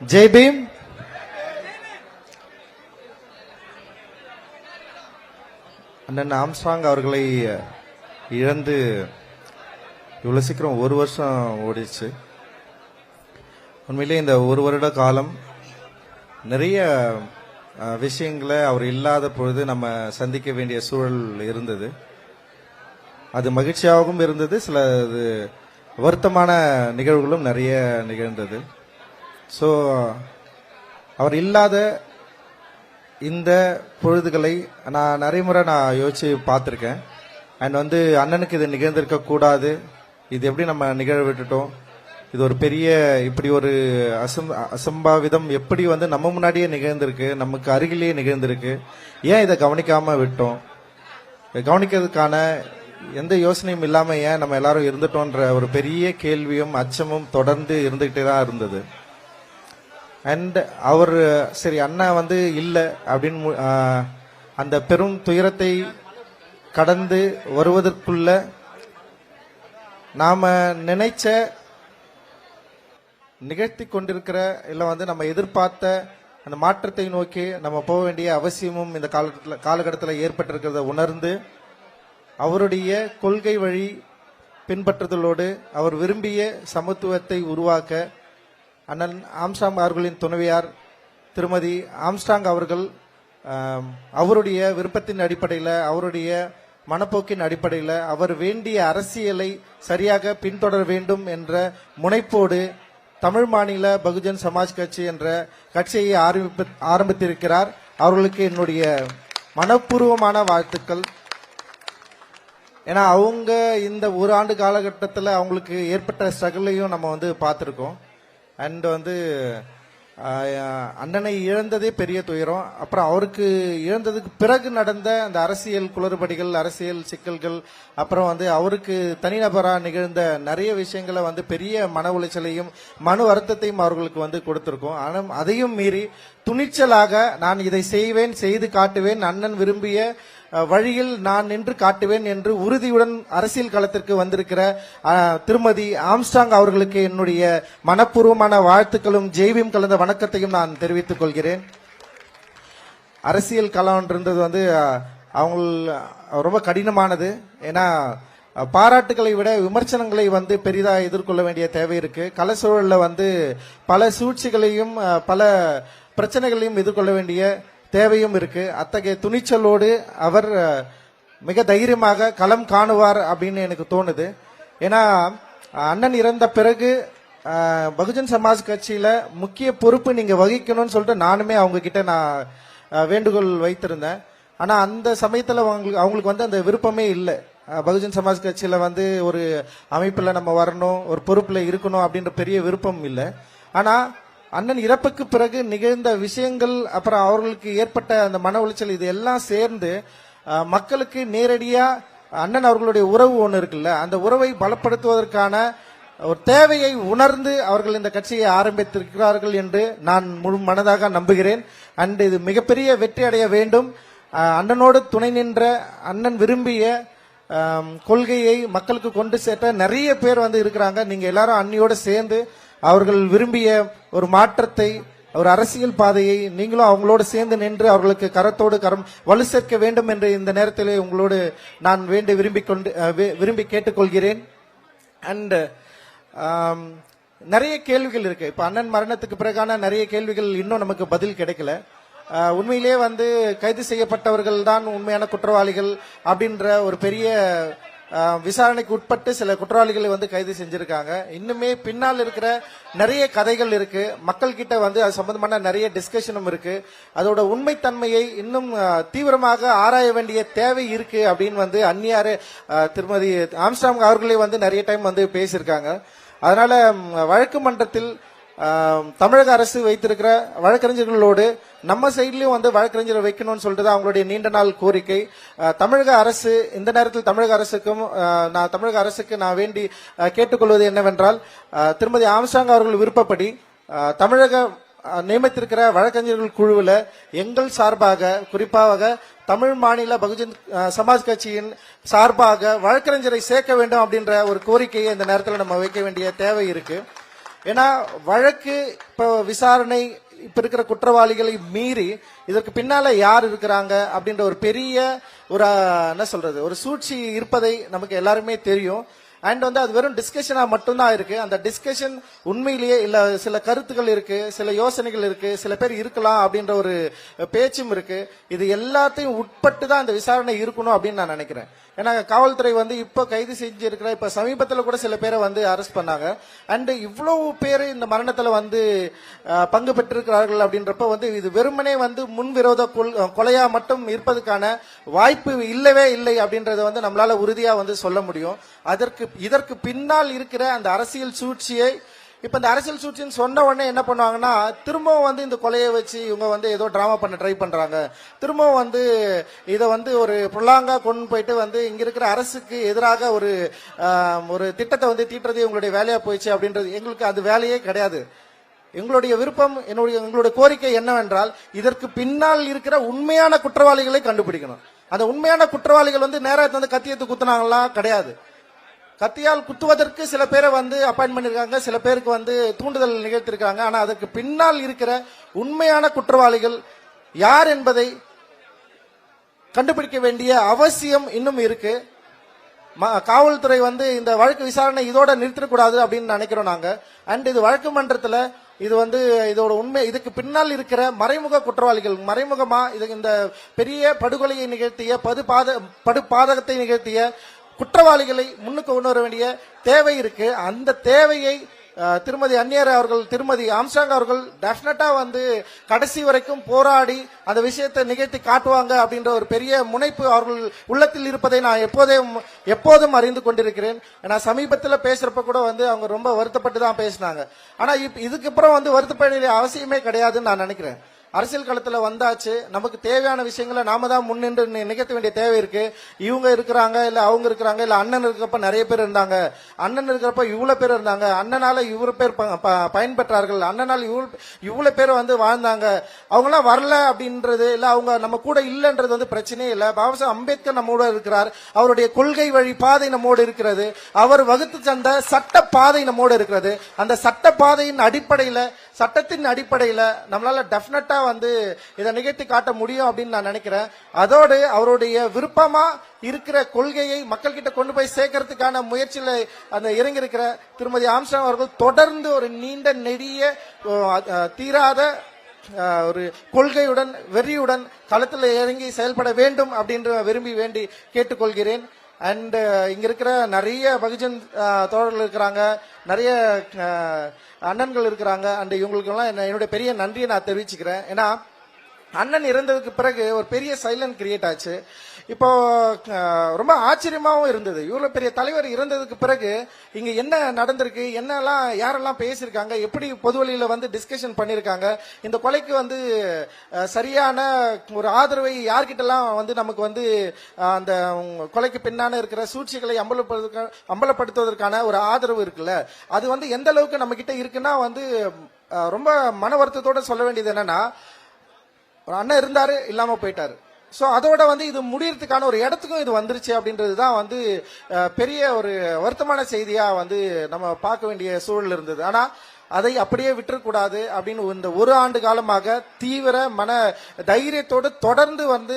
ஜெய் பீம். அண்ணன் ஆம்ஸ்ட்ராங் அவர்களை இழந்து இவ்வளோ சீக்கிரம் ஒரு வருஷம் ஓடிச்சு உண்மையிலே இந்த ஒரு வருட காலம் நிறைய விஷயங்களை அவர் இல்லாத பொழுது நம்ம சந்திக்க வேண்டிய சூழல் இருந்தது. அது மகிழ்ச்சியாகவும் இருந்தது. சில இது வருத்தமான நிகழ்வுகளும் நிறைய நிகழ்ந்தது. ஸோ அவர் இல்லாத இந்த பொழுதுகளை நான் நிறைய முறை நான் யோசிச்சு பார்த்துருக்கேன். அண்ட் வந்து அண்ணனுக்கு இது நிகழ்ந்திருக்க கூடாது. இது எப்படி நம்ம நிகழ விட்டுட்டோம்? இது ஒரு பெரிய இப்படி ஒரு அசம் அசம்பாவிதம் எப்படி வந்து நம்ம முன்னாடியே நிகழ்ந்திருக்கு நமக்கு அருகிலேயே நிகழ்ந்திருக்கு. ஏன் இதை கவனிக்காம விட்டோம்? இதை கவனிக்கிறதுக்கான எந்த யோசனையும் இல்லாமல் ஏன் நம்ம எல்லாரும் இருந்துட்டோன்ற ஒரு பெரிய கேள்வியும் அச்சமும் தொடர்ந்து இருந்துகிட்டே தான் இருந்தது. அண்ட் அவர் சரி அண்ணா வந்து இல்லை அப்படின்னு அந்த பெரும் துயரத்தை கடந்து வருவதற்குள்ள நாம நினைச்ச நிகழ்த்தி கொண்டிருக்கிற இல்லை வந்து நம்ம எதிர்பார்த்த அந்த மாற்றத்தை நோக்கி நம்ம போக வேண்டிய அவசியமும் இந்த காலகட்டத்தில் காலகட்டத்தில் ஏற்பட்டிருக்கிறத உணர்ந்து அவருடைய கொள்கை வழி பின்பற்றுதலோடு அவர் விரும்பிய சமத்துவத்தை உருவாக்க அண்ணன் ஆம்ஸ்டாங் அவர்களின் துணைவியார் திருமதி ஆம்ஸ்டாங் அவர்கள் அவருடைய விருப்பத்தின் அடிப்படையில் அவருடைய மனப்போக்கின் அடிப்படையில் அவர் வேண்டிய அரசியலை சரியாக பின்தொடர வேண்டும் என்ற முனைப்போடு தமிழ் மாநில பகுஜன் சமாஜ் கட்சி என்ற கட்சியை ஆரம்பிப்ப ஆரம்பித்திருக்கிறார். அவர்களுக்கு என்னுடைய மனப்பூர்வமான வாழ்த்துக்கள். ஏன்னா அவங்க இந்த ஒரு ஆண்டு காலகட்டத்தில் அவங்களுக்கு ஏற்பட்ட ஸ்ட்ரகிளையும் நம்ம வந்து பார்த்துருக்கோம். அண்ட் வந்து அண்ணனை இழந்ததே பெரிய துயரம். அப்புறம் அவருக்கு இழந்ததுக்கு பிறகு நடந்த அந்த அரசியல் குளறுபடிகள் அரசியல் சிக்கல்கள் அப்புறம் வந்து அவருக்கு தனிநபராக நிகழ்ந்த நிறைய விஷயங்களை வந்து பெரிய மன உளைச்சலையும் மன வருத்தத்தையும் அவர்களுக்கு வந்து கொடுத்துருக்கோம். ஆனால் அதையும் மீறி துணிச்சலாக நான் இதை செய்வேன் செய்து காட்டுவேன் அண்ணன் விரும்பிய வழியில் நான் நின்று காட்டுவேன் என்று உறுதியுடன் அரசியல் களத்திற்கு வந்திருக்கிற திருமதி ஆம்ஸ்டாங் அவர்களுக்கு என்னுடைய மனப்பூர்வமான வாழ்த்துக்களும் ஜெய்வியும் கலந்த வணக்கத்தையும் நான் தெரிவித்துக் கொள்கிறேன். அரசியல் களம்ன்றது வந்து அவங்க ரொம்ப கடினமானது. ஏன்னா பாராட்டுகளை விட விமர்சனங்களை வந்து பெரிதாக எதிர்கொள்ள வேண்டிய தேவை இருக்கு. கல சூழலில் வந்து பல சூழ்ச்சிகளையும் பல பிரச்சனைகளையும் எதிர்கொள்ள வேண்டிய தேவையும் இருக்கு. அத்தகைய துணிச்சலோடு அவர் மிக தைரியமாக களம் காணுவார் அப்படின்னு எனக்கு தோணுது. ஏன்னா அண்ணன் இறந்த பிறகு பகுஜன் சமாஜ் கட்சியில முக்கிய பொறுப்பு நீங்க வகிக்கணும்னு சொல்லிட்டு நானுமே அவங்க கிட்ட நான் வேண்டுகோள் வைத்திருந்தேன். ஆனா அந்த சமயத்துல அவங்களுக்கு அவங்களுக்கு வந்து அந்த விருப்பமே இல்லை. பகுஜன் சமாஜ் கட்சியில வந்து ஒரு அமைப்புல நம்ம வரணும் ஒரு பொறுப்புல இருக்கணும் அப்படின்ற பெரிய விருப்பம் இல்லை. ஆனா அண்ணன் இறப்புக்கு பிறகு நிகழ்ந்த விஷயங்கள் அப்புறம் அவர்களுக்கு ஏற்பட்ட அந்த மன உளைச்சல் இது எல்லாம் சேர்ந்து மக்களுக்கு நேரடியா அண்ணன் அவர்களுடைய உறவு ஒன்று இருக்குல்ல அந்த உறவை பலப்படுத்துவதற்கான ஒரு தேவையை உணர்ந்து அவர்கள் இந்த கட்சியை ஆரம்பித்திருக்கிறார்கள் என்று நான் முழு மனதாக நம்புகிறேன். அண்ட் இது மிகப்பெரிய வெற்றி அடைய வேண்டும். அண்ணனோடு துணை நின்ற அண்ணன் விரும்பிய கொள்கையை மக்களுக்கு கொண்டு சேர்த்த நிறைய பேர் வந்து இருக்கிறாங்க. நீங்க எல்லாரும் அண்ணியோட சேர்ந்து அவர்கள் விரும்பிய ஒரு மாற்றத்தை ஒரு அரசியல் பாதையை நீங்களும் அவங்களோடு சேர்ந்து நின்று அவர்களுக்கு கரத்தோடு கரம் வலு சேர்க்க வேண்டும் என்று இந்த நேரத்திலே உங்களோடு நான் வேண்டி விரும்பி கொண்டு வி- விரும்பி கேட்டுக்கொள்கிறேன். அண்ட் நிறைய கேள்விகள் இருக்கு. இப்போ அண்ணன் மரணத்துக்கு பிறகான நிறைய கேள்விகள் இன்னும் நமக்கு பதில் கிடைக்கல. உண்மையிலே உண்மையிலேயே வந்து கைது செய்யப்பட்டவர்கள் தான் உண்மையான குற்றவாளிகள் அப்படின்ற ஒரு பெரிய விசாரணைக்கு உட்பட்டு சில குற்றவாளிகளை வந்து கைது செஞ்சிருக்காங்க. இன்னுமே பின்னால் இருக்கிற நிறைய கதைகள் இருக்கு. மக்கள் கிட்ட வந்து அது சம்பந்தமான நிறைய டிஸ்கஷனும் இருக்கு. அதோட உண்மைத்தன்மையை இன்னும் தீவிரமாக ஆராய வேண்டிய தேவை இருக்கு அப்படின்னு வந்து அந்நியாரு திருமதி ஆம்ஸ்டாங் அவர்களே வந்து நிறைய டைம் வந்து பேசியிருக்காங்க. அதனால வழக்கு மன்றத்தில் தமிழக அரசு வைத்திருக்கிற வழக்கறிஞர்களோடு நம்ம சைட்லயும் வந்து வழக்கறிஞரை வைக்கணும்னு சொல்லிட்டு தான் அவங்களுடைய நீண்ட நாள் கோரிக்கை. தமிழக அரசு இந்த நேரத்தில் தமிழக அரசுக்கும் நான் தமிழக அரசுக்கு நான் வேண்டி கேட்டுக்கொள்வது என்னவென்றால் திருமதி ஆம்ஸ்டாங் அவர்கள் விருப்பப்படி தமிழக நியமித்திருக்கிற வழக்கறிஞர்கள் குழுவில் எங்கள் சார்பாக குறிப்பாக தமிழ் மாநில பகுஜன் சமாஜ் கட்சியின் சார்பாக வழக்கறிஞரை சேர்க்க வேண்டும் அப்படின்ற ஒரு கோரிக்கையை இந்த நேரத்தில் நம்ம வைக்க வேண்டிய தேவை இருக்குது ஏன்னா வழக்கு இப்போ விசாரணை இப்ப இருக்கிற குற்றவாளிகளை மீறி இதற்கு பின்னால யார் இருக்கிறாங்க அப்படின்ற ஒரு பெரிய ஒரு என்ன சொல்றது ஒரு சூழ்ச்சி இருப்பதை நமக்கு எல்லாருமே தெரியும். அண்ட் வந்து அது வெறும் டிஸ்கஷனா மட்டும்தான் இருக்கு. அந்த டிஸ்கஷன் உண்மையிலேயே இல்ல சில கருத்துக்கள் இருக்கு சில யோசனைகள் இருக்கு சில பேர் இருக்கலாம் அப்படின்ற ஒரு பேச்சும் இருக்கு. இது எல்லாத்தையும் உட்பட்டு தான் இந்த விசாரணை இருக்கணும் அப்படின்னு நான் நினைக்கிறேன். ஏன்னா காவல்துறை வந்து இப்போ கைது செஞ்சிருக்கிற இப்போ சமீபத்தில் கூட சில பேரை வந்து அரெஸ்ட் பண்ணாங்க. அண்டு இவ்வளவு பேர் இந்த மரணத்தில் வந்து பங்கு பெற்றிருக்கிறார்கள் அப்படின்றப்ப வந்து இது வெறுமனே வந்து முன்விரோத கொல்- கொலையா மட்டும் இருப்பதற்கான வாய்ப்பு இல்லவே இல்லை அப்படின்றத வந்து நம்மளால உறுதியாக வந்து சொல்ல முடியும். அதற்கு இதற்கு பின்னால் இருக்கிற அந்த அரசியல் சூழ்ச்சியை இப்ப இந்த அரசியல் சூழ்ச்சின்னு சொன்ன உடனே என்ன பண்ணுவாங்கன்னா திரும்பவும் வந்து இந்த கொலையை வச்சு இவங்க வந்து ஏதோ டிராமா பண்ண ட்ரை பண்றாங்க. திரும்பவும் வந்து இதை வந்து ஒரு புல்லாங்கா கொண்டு போயிட்டு வந்து இங்க இருக்கிற அரசுக்கு எதிராக ஒரு ஒரு திட்டத்தை வந்து தீட்டுறது இவங்களுடைய வேலையா போயிடுச்சு அப்படின்றது எங்களுக்கு அது வேலையே கிடையாது. எங்களுடைய விருப்பம் என்னுடைய எங்களுடைய கோரிக்கை என்னவென்றால் இதற்கு பின்னால் இருக்கிற உண்மையான குற்றவாளிகளை கண்டுபிடிக்கணும். அந்த உண்மையான குற்றவாளிகள் வந்து நேரத்தை வந்து கத்தியத்து குத்துனாங்களா? கிடையாது. கத்தியால் குத்துவதற்கு சில பேரை வந்து அப்பாயின்ட் பண்ணிருக்காங்க. சில பேருக்கு வந்து தூண்டுதல் நிகழ்த்திருக்காங்க. ஆனா அதற்கு பின்னால் இருக்கிற உண்மையான குற்றவாளிகள் யார் என்பதை கண்டுபிடிக்க வேண்டிய அவசியம் இன்னும் இருக்கு. காவல்துறை வந்து இந்த வழக்கு விசாரணை இதோட நிறுத்திடக்கூடாது அப்படின்னு நினைக்கிறோம் நாங்க. அண்ட் இது வழக்கு மன்றத்துல இது வந்து இதோட உண்மை இதுக்கு பின்னால் இருக்கிற மறைமுக குற்றவாளிகள் மறைமுகமா இது இந்த பெரிய படுகொலையை நிகழ்த்திய பது பாத படு பாதகத்தை நிகழ்த்திய குற்றவாளிகளை முன்னுக்கு கொண்டு வர வேண்டிய தேவை இருக்கு. அந்த தேவையை திருமதி அந்நியர் அவர்கள் திருமதி ஆம்சாங் அவர்கள் டெஃபினட்டா வந்து கடைசி வரைக்கும் போராடி அந்த விஷயத்தை நிகழ்த்தி காட்டுவாங்க அப்படின்ற ஒரு பெரிய முனைப்பு அவர்கள் உள்ளத்தில் இருப்பதை நான் எப்போதும் எப்போதும் அறிந்து கொண்டிருக்கிறேன். நான் சமீபத்தில் பேசுறப்ப கூட வந்து அவங்க ரொம்ப வருத்தப்பட்டு தான் பேசினாங்க. ஆனா இப் இதுக்கப்புறம் வந்து வருத்தப்பட வேண்டிய அவசியமே கிடையாதுன்னு நான் நினைக்கிறேன். அரசியல் களத்துல வந்தாச்சு. நமக்கு தேவையான விஷயங்களை நாம தான் முன்னின்று நிகழ்த்த வேண்டிய தேவை இருக்கு. இவங்க இருக்கிறாங்க இல்ல அவங்க இருக்கிறாங்க இல்ல அண்ணன் இருக்கிறப்ப நிறைய பேர் இருந்தாங்க. அண்ணன் இருக்கிறப்ப இவ்வளவு பேர் இருந்தாங்க. அண்ணனால இவ்வளவு பேர் ப- ப- பயன்பெற்றார்கள். அண்ணனால் இவ்வளவு இவ்வளோ பேர் வந்து வாழ்ந்தாங்க. அவங்க எல்லாம் வரல அப்படின்றது இல்ல அவங்க நம்ம கூட இல்லைன்றது வந்து பிரச்சனையே இல்லை. பாபா அம்பேத்கர் நம்மோட இருக்கிறார். அவருடைய கொள்கை வழி பாதை நம்மோடு இருக்கிறது. அவர் வகுத்து தந்த சட்ட பாதை நம்மோடு இருக்கிறது. அந்த சட்ட பாதையின் அடிப்படையில சட்டத்தின் அடிப்படையில் நம்மளால டெஃபினட்டா வந்து இதை நிகழ்த்தி காட்ட முடியும் அப்படின்னு நான் நினைக்கிறேன். அதோடு அவருடைய விருப்பமா இருக்கிற கொள்கையை மக்கள் கிட்ட கொண்டு போய் சேர்க்கறதுக்கான முயற்சியில அந்த இறங்கியிருக்கிற திருமதி ஆம்ஸ்டாங் அவர்கள் தொடர்ந்து ஒரு நீண்ட நெடிய தீராத ஒரு கொள்கையுடன் வெறியுடன் களத்தில் இறங்கி செயல்பட வேண்டும் அப்படின்ற விரும்பி வேண்டி கேட்டுக்கொள்கிறேன். அண்ட் uh, இங்க இருக்கிற நிறைய பகுஜன் uh, தோழர்கள் இருக்கிறாங்க. நிறைய uh, அண்ணன்கள் இருக்கிறாங்க. அண்ட் இவங்களுக்கெல்லாம் என்ன- என்னுடைய பெரிய நன்றியை நான் தெரிவிச்சுக்கிறேன். ஏன்னா அண்ணன் இறந்ததுக்கு பிறகு ஒரு பெரிய சைலண்ட் கிரியேட் ஆச்சு. இப்போ ரொம்ப ஆச்சரியமாகவும் இருந்தது. இவ்வளோ பெரிய தலைவர் இறந்ததுக்கு பிறகு இங்கே என்ன நடந்திருக்கு என்னெல்லாம் யாரெல்லாம் பேசியிருக்காங்க எப்படி பொதுவெளியில் வந்து டிஸ்கஷன் பண்ணியிருக்காங்க இந்த கொலைக்கு வந்து சரியான ஒரு ஆதரவை யார்கிட்டலாம் வந்து நமக்கு வந்து அந்த கொலைக்கு பின்னான இருக்கிற சூழ்ச்சிகளை அம்பலப்படுத்த அம்பலப்படுத்துவதற்கான ஒரு ஆதரவு இருக்குல்ல அது வந்து எந்த அளவுக்கு நம்ம கிட்ட இருக்குன்னா வந்து ரொம்ப மன வருத்தத்தோட சொல்ல வேண்டியது என்னன்னா ஒரு அண்ணன் இருந்தாரு இல்லாம போயிட்டாரு. ஸோ அதோட வந்து இது முடியறதுக்கான ஒரு இடத்துக்கும் இது வந்துருச்சு அப்படின்றது தான் வந்து பெரிய ஒரு வருத்தமான செய்தியாக வந்து நம்ம பார்க்க வேண்டிய சூழல் இருந்தது. ஆனால் அதை அப்படியே விட்டுறக்கூடாது அப்படின்னு இந்த ஒரு ஆண்டு காலமாக தீவிர மன தைரியத்தோடு தொடர்ந்து வந்து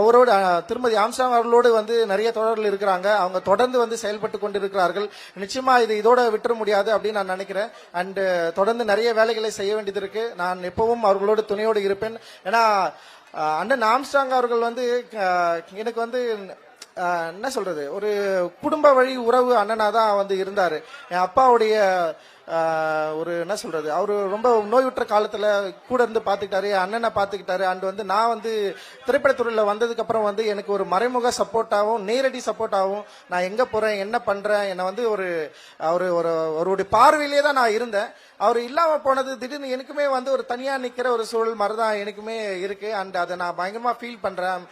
அவரோடு திருமதி ஆம்சாங் அவர்களோடு வந்து நிறைய தொடர்கள் இருக்கிறாங்க. அவங்க தொடர்ந்து வந்து செயல்பட்டு கொண்டிருக்கிறார்கள். நிச்சயமா இது இதோட விட்டுற முடியாது அப்படின்னு நான் நினைக்கிறேன். அண்டு தொடர்ந்து நிறைய வேலைகளை செய்ய வேண்டியது இருக்கு. நான் எப்பவும் அவர்களோடு துணையோடு இருப்பேன். ஏன்னா அண்ணன் ஆம்ஸ்டாங் அவர்கள் வந்து எனக்கு வந்து என்ன சொல்றது ஒரு குடும்ப வழி உறவு அண்ணனா தான் வந்து இருந்தாரு. என் அப்பாவுடைய ஒரு என்ன சொல்றது அவரு ரொம்ப நோயுற்ற காலத்துல கூட இருந்து பாத்துக்கிட்டாரு என் அண்ணனை பாத்துக்கிட்டாரு. அண்ட் வந்து நான் வந்து திரைப்படத்துறையில வந்ததுக்கு அப்புறம் வந்து எனக்கு ஒரு மறைமுக சப்போர்ட்டாகவும் நேரடி சப்போர்ட்டாகவும் நான் எங்க போறேன் என்ன பண்றேன் என்னை வந்து ஒரு அவரு ஒரு அவருடைய பார்வையிலே தான் நான் இருந்தேன். அவர் இல்லாம போனது திடீர்னு எனக்குமே வந்து ஒரு தனியா நிக்கிற ஒரு சூழல் மாதிரி தான் எனக்குமே இருக்கு. அண்ட் அதை நான் பயங்கரமா ஃபீல் பண்றேன்.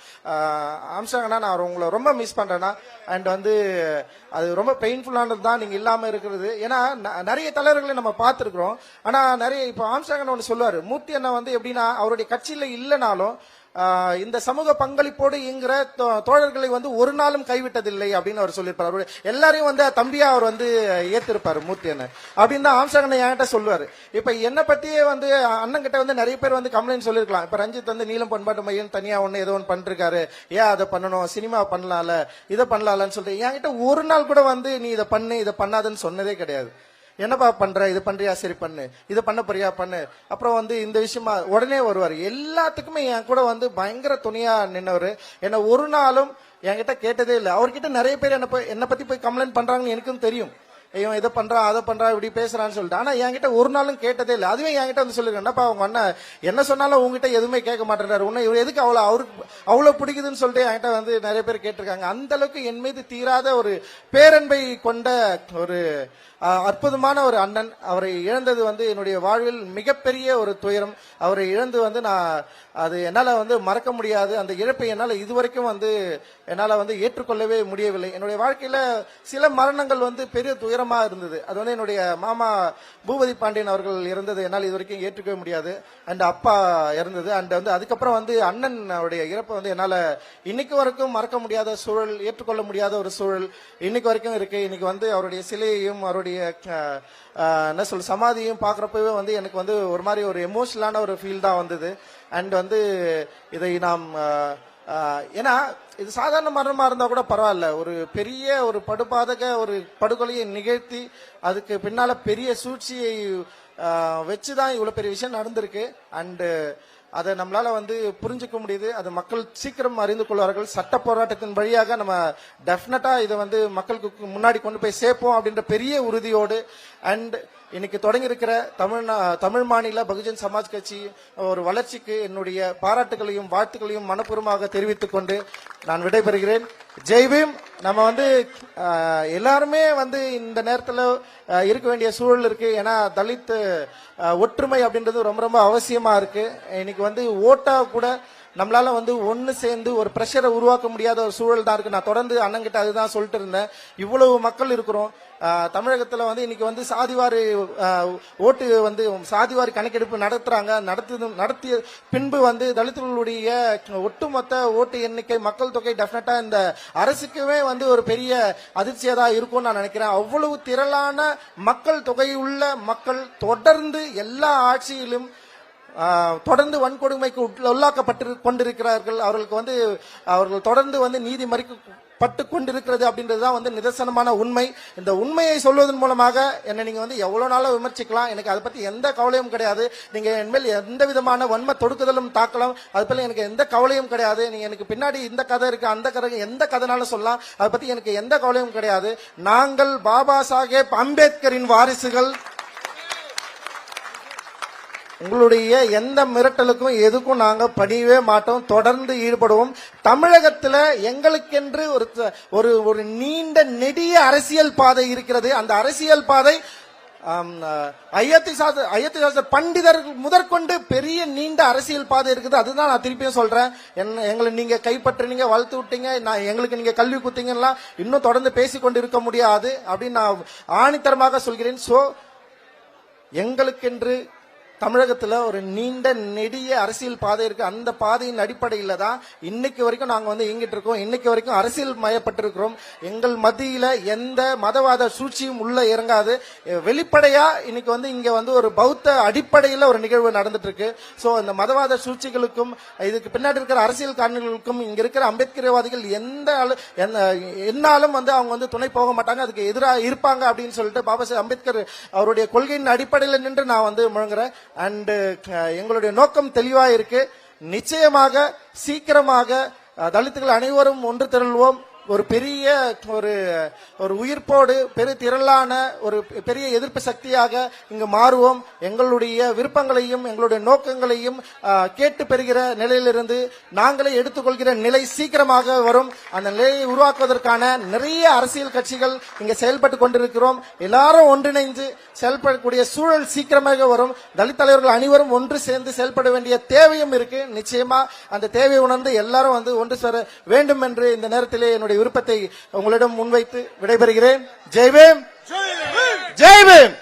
அம்சாங்கண்ணா நான் உங்களை ரொம்ப மிஸ் பண்றேன்னா அண்ட் வந்து அது ரொம்ப பெயின்ஃபுல்லானது தான் நீங்க இல்லாம இருக்கிறது. ஏன்னா ந- நிறைய தலைவர்களை நம்ம பார்த்துருக்குறோம். ஆனா நிறைய இப்போ ஆம்சாங்கண்ணா ஒன்று சொல்லுவாரு. மூர்த்தி அண்ணா வந்து எப்படின்னா அவருடைய கட்சியில இல்லைனாலும் இந்த சமூக பங்களிப்போடு இங்கிற தோ- தோழர்களை வந்து ஒரு நாளும் கைவிட்டதில்லை அப்படின்னு அவர் சொல்லியிருப்பார். அவரு எல்லாரையும் வந்து தம்பியா அவர் வந்து ஏத்திருப்பாரு மூர்த்தி அண்ணன் அப்படின்னு தான் ஆம்சாங் என்கிட்ட சொல்லுவாரு. இப்ப என்னை பத்தியே வந்து அண்ணன் கிட்ட வந்து நிறைய பேர் வந்து கம்ப்ளைண்ட் சொல்லிருக்கலாம் இப்ப ரஞ்சித் வந்து நீளம் பண்பாட்டு மையம் தனியா ஒண்ணு ஏதோ ஒன்று பண்ணிருக்காரு ஏன் அதை பண்ணணும்? சினிமா பண்ணலாம்ல. இதை பண்ணலாம்லன்னு சொல்லிட்டு என்கிட்ட ஒரு நாள் கூட வந்து நீ இதை பண்ணு இதை பண்ணாதுன்னு சொன்னதே கிடையாது. என்னப்பா பண்ற? இது பண்றியா? சரி பண்ணு. இது பண்ண போறியா? பண்ணு. அப்புறம் வந்து இந்த விஷயமா உடனே வருவார். எல்லாத்துக்குமே என் கூட வந்து பயங்கர துணியா நின்னவர். என்ன ஒரு நாளும் என்கிட்ட கேட்டதே இல்லை. அவர்கிட்ட நிறைய பேர் என்ன போய் என்னை பத்தி போய் கம்ப்ளைண்ட் பண்றாங்கன்னு எனக்கும் தெரியும். இவன் இதை பண்றான் அதை பண்றான் இப்படி பேசுறான்னு சொல்லிட்டு. ஆனா என்கிட்ட ஒரு நாளும் கேட்டதே இல்லை. அதுவே என்கிட்ட வந்து சொல்லிருக்கேன் அவங்க அண்ணன் என்ன சொன்னாலும் உங்ககிட்ட எதுவுமே கேட்க மாட்டேறாரு உன்னை இவர் எதுக்கு அவ்வளோ அவருக்கு அவ்வளவு பிடிக்குதுன்னு சொல்லிட்டு என்கிட்ட வந்து நிறைய பேர் கேட்டிருக்காங்க. அந்த அளவுக்கு என் மீது தீராத ஒரு பேரன்பை கொண்ட ஒரு அற்புதமான ஒரு அண்ணன். அவரை இழந்தது வந்து என்னுடைய வாழ்வில் மிகப்பெரிய ஒரு துயரம். அவரை இழந்து வந்து நான் அது என்னால் வந்து மறக்க முடியாது. அந்த இழப்பை என்னால் இதுவரைக்கும் வந்து என்னால் வந்து ஏற்றுக்கொள்ளவே முடியவில்லை. என்னுடைய வாழ்க்கையில் சில மரணங்கள் வந்து பெரிய துயரம் இருந்தது. அது வந்து என்னுடைய மாமா பூபதி பாண்டியன் அவர்கள் இருந்தது என்னால் இது வரைக்கும் ஏற்றுக்கவே முடியாது. அண்ட் அப்பா இறந்தது. அண்ட் வந்து அதுக்கப்புறம் வந்து அண்ணன் இறப்பை வந்து என்னால் இன்னைக்கு வரைக்கும் மறக்க முடியாத சூழல் ஏற்றுக்கொள்ள முடியாத ஒரு சூழல் இன்னைக்கு வரைக்கும் இருக்கு. இன்னைக்கு வந்து அவருடைய சிலையையும் அவருடைய என்ன சொல் சமாதியும் பார்க்குறப்பவே வந்து எனக்கு வந்து ஒரு மாதிரி ஒரு எமோஷனலான ஒரு ஃபீல் தான் வந்தது. அண்ட் வந்து இதை நாம் ஏன்னா இது சாதாரண மரணமாக இருந்தால் கூட பரவாயில்ல. ஒரு பெரிய ஒரு படுபாதக ஒரு படுகொலையை நிகழ்த்தி அதுக்கு பின்னால் பெரிய சூழ்ச்சியை வச்சு தான் இவ்வளோ பெரிய விஷயம் நடந்திருக்கு. அண்டு அதை நம்மளால வந்து புரிஞ்சுக்க முடியுது. அது மக்கள் சீக்கிரம் அறிந்து கொள்வார்கள். சட்ட போராட்டத்தின் வழியாக நம்ம டெஃபினட்டா இதை வந்து மக்களுக்கு முன்னாடி கொண்டு போய் சேர்ப்போம் அப்படின்ற பெரிய உறுதியோடு. அண்ட் இன்னைக்கு தொடங்கி இருக்கிற தமிழ் தமிழ் மாநில பகுஜன் சமாஜ் கட்சி ஒரு வளர்ச்சிக்கு என்னுடைய பாராட்டுகளையும் வாழ்த்துக்களையும் மனப்பூர்வமாக தெரிவித்துக் கொண்டு நான் விடைபெறுகிறேன். ஜெய்பீம் நம்ம வந்து எல்லாருமே வந்து இந்த நேரத்தில் இருக்க வேண்டிய சூழல் இருக்கு. ஏன்னா தலித் ஒற்றுமை அப்படின்றது ரொம்ப ரொம்ப அவசியமா இருக்கு. இன்னைக்கு வந்து ஓட்டா கூட நம்மளால வந்து ஒன்று சேர்ந்து ஒரு ப்ரெஷரை உருவாக்க முடியாத ஒரு சூழல் தான் இருக்கு. நான் தொடர்ந்து அண்ணங்கிட்ட அதுதான் சொல்லிட்டு இருந்தேன். இவ்வளவு மக்கள் இருக்கிறோம். தமிழகத்தில் வந்து இன்னைக்கு வந்து சாதிவாரி ஓட்டு வந்து சாதிவாரி கணக்கெடுப்பு நடத்துறாங்க. நடத்து நடத்திய பின்பு வந்து தலித்துகளுடைய ஒட்டுமொத்த ஓட்டு எண்ணிக்கை மக்கள் தொகை டெஃபினட்டா இந்த அரசுக்குமே வந்து ஒரு பெரிய அதிர்ச்சியா தான் இருக்கும்னு நான் நினைக்கிறேன். அவ்வளவு திரளான மக்கள் தொகையுள்ள மக்கள் தொடர்ந்து எல்லா ஆட்சியிலும் தொடர்ந்து வன்கொடுமைக்கு உள்ளாக்கப்பட்டு கொண்டிருக்கிறார்கள். அவர்களுக்கு வந்து அவர்கள் தொடர்ந்து வந்து நீதி பட்டு கொண்டிருக்கிறது அப்படின்றதுதான் வந்து நிதர்சனமான உண்மை. இந்த உண்மையை சொல்வதன் மூலமாக என்னை நீங்க வந்து எவ்வளவு நாளா விமர்சிக்கலாம். எனக்கு அதை பத்தி எந்த கவலையும் கிடையாது. நீங்க என்மேல் எந்த விதமான வன்ம தொடுக்குதலும் தாக்கலாம். அது பத்தி எனக்கு எந்த கவலையும் கிடையாது. நீங்க எனக்கு பின்னாடி இந்த கதை இருக்கு அந்த கதை எந்த கதைனாலும் சொல்லலாம். அதை பத்தி எனக்கு எந்த கவலையும் கிடையாது. நாங்கள் பாபா சாஹேப் அம்பேத்கரின் வாரிசுகள். உங்களுடைய எந்த மிரட்டலுக்கும் எதுக்கும் நாங்கள் பணியவே மாட்டோம். தொடர்ந்து ஈடுபடுவோம். தமிழகத்தில் எங்களுக்கென்று ஒரு த- ஒரு ஒரு நீண்ட நெடிய அரசியல் பாதை இருக்கிறது. அந்த அரசியல் பாதை ஆம், அஹ், ஐயத்தி சாஸ்திர ஐயத்தி சாஸ்திர பண்டிதர் முதற்கொண்டு பெரிய நீண்ட அரசியல் பாதை இருக்குது. அதுதான் நான் திருப்பியும் சொல்றேன். என்ன எங்களை நீங்க கைப்பற்றினீங்க வளர்த்து விட்டீங்க. நான் எங்களுக்கு நீங்க கல்வி கொடுத்தீங்கன்னா இன்னும் தொடர்ந்து பேசிக்கொண்டு இருக்க முடியாது அப்படின்னு நான் ஆணித்தரமாக சொல்கிறேன். ஸோ எங்களுக்கென்று தமிழகத்தில் ஒரு நீண்ட நெடிய அரசியல் பாதை இருக்கு. அந்த பாதையின் அடிப்படையில் தான் இன்னைக்கு வரைக்கும் நாங்கள் வந்து இயங்கிட்டு இருக்கோம். இன்னைக்கு வரைக்கும் அரசியல் மயப்பட்டிருக்கிறோம். எங்கள் மத்தியில் எந்த மதவாத சூழ்ச்சியும் உள்ள இறங்காது. வெளிப்படையாக வெளிப்படையா இன்னைக்கு வந்து இங்க வந்து ஒரு பௌத்த அடிப்படையில் ஒரு நிகழ்வு நடந்துட்டு இருக்கு ஸோ இந்த மதவாத சூழ்ச்சிகளுக்கும் இதுக்கு பின்னாடி இருக்கிற அரசியல் காரணங்களுக்கும் இங்க இருக்கிற அம்பேத்கர்வாதிகள் எந்த அளவு- எந்த- என்னாலும் வந்து அவங்க வந்து துணை போக மாட்டாங்க. அதுக்கு எதிராக இருப்பாங்க அப்படின்னு சொல்லிட்டு பாபா சாஹேப் அம்பேத்கர் அவருடைய கொள்கையின் அடிப்படையில் நின்று நான் வந்து முழங்குறேன். அண்ட் uh, எங்களுடைய நோக்கம் தெளிவா இருக்கு. நிச்சயமாக சீக்கிரமாக தலித்துகள் அனைவரும் ஒன்று திரள்வோம். ஒரு பெரிய ஒரு ஒரு உயிர்ப்போடு பெரு திரளான ஒரு பெரிய எதிர்ப்பு சக்தியாக இங்கு மாறுவோம். எங்களுடைய விருப்பங்களையும் எங்களுடைய நோக்கங்களையும் கேட்டு பெறுகிற நிலையிலிருந்து நாங்களே எடுத்துக்கொள்கிற நிலை சீக்கிரமாக வரும். அந்த நிலையை உருவாக்குவதற்கான நிறைய அரசியல் கட்சிகள் இங்கே செயல்பட்டு கொண்டிருக்கிறோம். எல்லாரும் ஒன்றிணைந்து செயல்படக்கூடிய சூழல் சீக்கிரமாக வரும். தலித் தலைவர்கள் அனைவரும் ஒன்று சேர்ந்து செயல்பட வேண்டிய தேவையும் இருக்கு. நிச்சயமா அந்த தேவையை உணர்ந்து எல்லாரும் வந்து ஒன்று சேர வேண்டும் என்று இந்த நேரத்திலே என்னுடைய விருப்பத்தை உங்களிடம் முன்வைத்து விடைபெறுகிறேன். ஜெய்பீம்! ஜெய்பீம்!